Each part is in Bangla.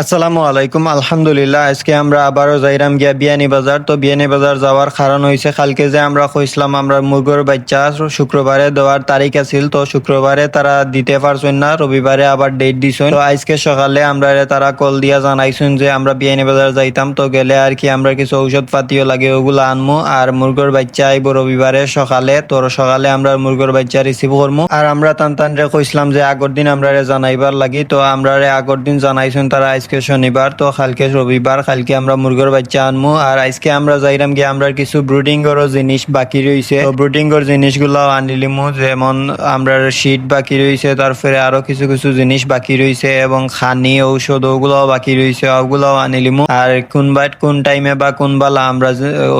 আসসালামু আলাইকুম, আলহামদুলিল্লাহ। আজকে আমরা আবারও যাইরাম গিয়া বিয়ানি বাজার। তো বিয়ানি বাজার যাওয়ার কারণ হয়েছে কালকে যে আমরা কইছিলাম আমরা মুরগোর বাচ্চা শুক্রবারে দেওয়ার তারিখ আছিল। তো শুক্রবারে তারা দিতে পারছেন না, রবিবারে আবার ডেট দিছেন। তো আজকে সকালে আমরা তারা কল দিয়া জানাইছেন যে আমরা বিয়ানি বাজার যাইতাম। তো গেলে আর কি আমরা কিছু ঔষধ পাতিও লাগে, ওগুলো আনমু। আর মুরগোর বাচ্চা আইব রবিবারে সকালে। তোর সকালে আমরা মুরগোর বাচ্চা রিসিভ করব আর আমরা তান টান রে কইছিলাম যে আগর দিন আমরা জানাইবার লাগি। তো আমরা আগর দিন জানাইছেন তারা আজকে শনিবার, তো কালকে রবিবার, কালকে আমরা মুরগোর বাচ্চা আনমু। আর আজকে আমরা যাইরাম গিয়ে আমরা কিছু ব্রুডিং এরও জিনিস বাকি রয়েছে তো ব্রুডিং এর জিনিসগুলো আনিলিমু যেমন আমরা শীট বাকি রয়েছে তারপরে আরও কিছু কিছু জিনিস বাকি রয়েছে এবং খানি, ঔষধ, ওগুলাও বাকি রয়েছে ওগুলাও আনিলিমু আর কোন বাইট কোন টাইমে বা কোন বেলা আমরা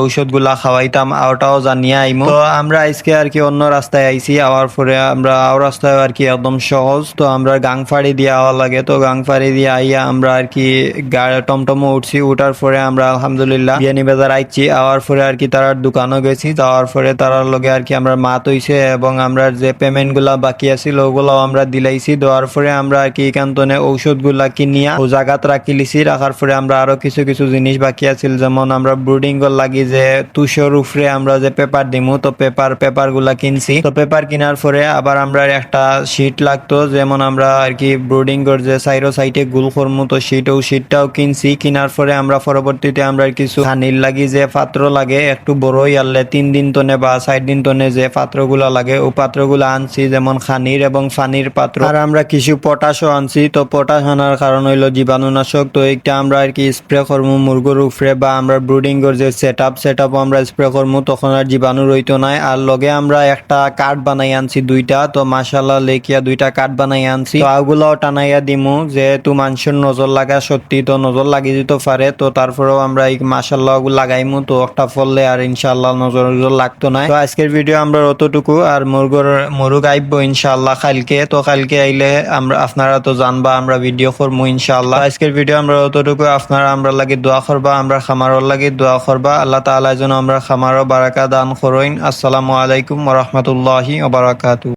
ঔষধগুলা খাওয়াইতাম, ওটাও জানিয়ে আইমু। তো আমরা আজকে আর কি অন্য রাস্তায় আইছি আওয়ার পরে আমরা আও রাস্তায় আর কি একদম সহজ। তো আমরা গাংফাড়ি দিয়ে আওয়া লাগে। তো গাংফাড়ি দিয়ে আইয়া আমরা আর কি গাড়ি টমটমো উঠছি, উঠার পরে আমরা আলহামদুলিল্লাহ বিয়ানি বাজার আইছি। আওয়ার পরে আর কি তারার দোকানও গেছি, যাওয়ার পরে তারার লগে আর কি আমরা মাত হইছে এবং আমরা যে পেমেন্টগুলা বাকি আছিল ওগুলাও আমরা দিলাইছি। দেওয়ার পরে আমরা আর কি এখান্তনে ঔষধগুলা কিনিয়া ও জায়গাত রাখি লিছি। রাখার পরে আমরা আরও কিছু কিছু জিনিস বাকি আছিল যেমন আমরা ব্রুডিং লাগি যে তুষর উপরে আমরা যে পেপার দিমু, তো পেপার পেপারগুলা কিনছি। তো পেপার কেনার পরে আবার আমরা একটা শিট লাগতো, যেমন আমরা আর কি ব্রুডিং যে সাইরো সাইটে গুল করমু, তো শিটও শিটটাও কিনছি, কিনার পরে আমরা পরবর্তীতে আমরা কিছু খানির লাগি, যে পাত্র লাগে, একটু বড়ই আনলে, তিন দিন তনে বা চার দিন তনে যে পাত্রগুলা লাগে, ও পাত্রগুলা আনছি, যেমন খানির এবং ফানির পাত্র। আর আমরা কিছু পটাশও আনছি, তো পটাশ আনার কারণ হইল জীবাণুনাশক, তো এইটা আমরা আর কি স্প্রে করব মুরগোর উপরে, বা আমরা ব্রুডিং এর যে সেট আপ সেট আপ আমরা স্প্রে করব তখন আর জীবাণু রইতো নাই। আর লগে আমরা একটা কার্ড বানাই আনছি দুইটা, তো মাসাল্লাহ লেখিয়া দুইটা কার্ড বানাই আনছি। তো ওগুলাও টানাইয়া দিমু, যেহেতু মানুষের নজর লাগা সত্যি তো নজর লাগিয়ে দিতে পারে। তো তারপরেও আমরা এই মাসাল্লাহ লাগাইমু। তো একটা ফললে আর ইনশাল্লাহ নজর নজর লাগতো না। তো আজকের ভিডিও আমরা অতটুকু। আর মুরগর, মুরুগ আইব ইনশাল্লাহ কালকে। তো কালকে আইলে আমরা, আপনারা তো জানবা আমরা ভিডিও করব ইনশাল্লাহ আজকের ভিডিও আমরা অতটুকু। আপনারা আমরা লাগে দোয়া করবা আমরা খামারও লাগে দোয়া করবা। আল্লাহ তাআলা যেন আমরা খামারও বারাকা দান করইন আসসালামু আলাইকুম রাহমাতুল্লাহি ওয়া বারাকাতুহু।